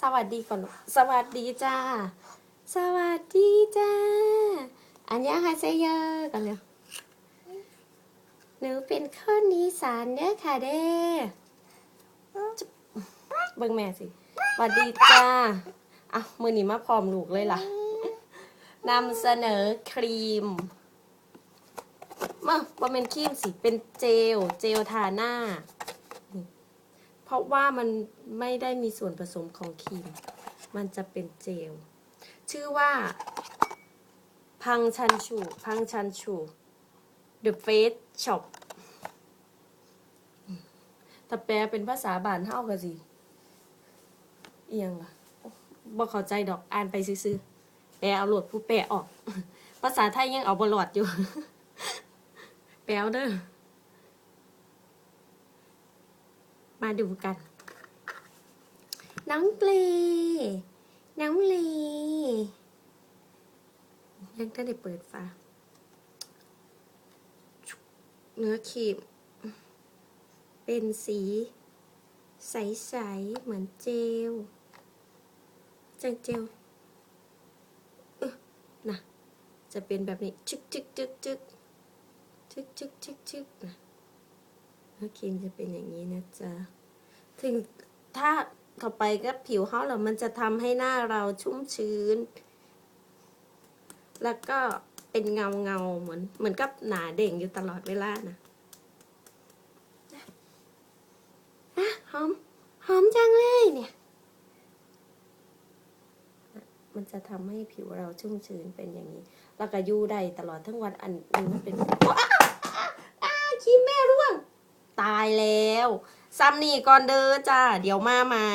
สวัสดีก่อนสวัสดีจ้า สวัสดีจ้า อันยาฮาเซเยอกันเลยหนูเป็นคนอีสานเด้อค่ะเด้เบิ่งแม่สิสวัสดีจ้าอะมือนี้มาพร้อมลูกเลยล่ะนำเสนอครีมมาว่าเป็นครีมสิ เป็นเจล เจลทาหน้า เพราะว่ามันไม่ได้มีส่วนผสมของครีม มันจะเป็นเจล ชื่อว่า พังชันชู พังชันชู The Face Shop ถ้าแปลเป็นภาษาบานเท่ากันสิเอียงล่ะบ่เข้าใจดอกอ่านไปซื้อๆแปลเอาโหลดผู้แปลออก ภาษาไทยยังเอาบหลอดอยู่ แปลเด้อ มาดูกัน น้องเปลน้องเลยังได้เปิดฝาเนื้อครีมเป็นสี ใส ๆ เหมือนเจลเจลเจลนะจะเป็นแบบนี้ ชึกชึกชึกชึกชึกชึกชึกชึกนะ เนื้อครีมจะเป็นอย่างนี้นะจ๊ะ ถึงถ้าเข้าไปกับผิวเขาแล้วมันจะทำให้หน้าเราชุ่มชื้น แล้วก็เป็นเงาเงาๆเหมือน เหมือนกับหนาเด่งอยู่ตลอดเวลานะอะหอม หอมจังเลยเนี่ย มันจะทำให้ผิวเราชุ่มชื้นเป็นอย่างนี้ แล้วก็อยู่ได้ตลอดทั้งวันอันนี้มันเป็นอ้าวอ้าวอ้าวขี้แม่ร่วง ตายแล้วซ้ำนี่ก่อนเด้อจ้า เดี๋ยวมาใหม่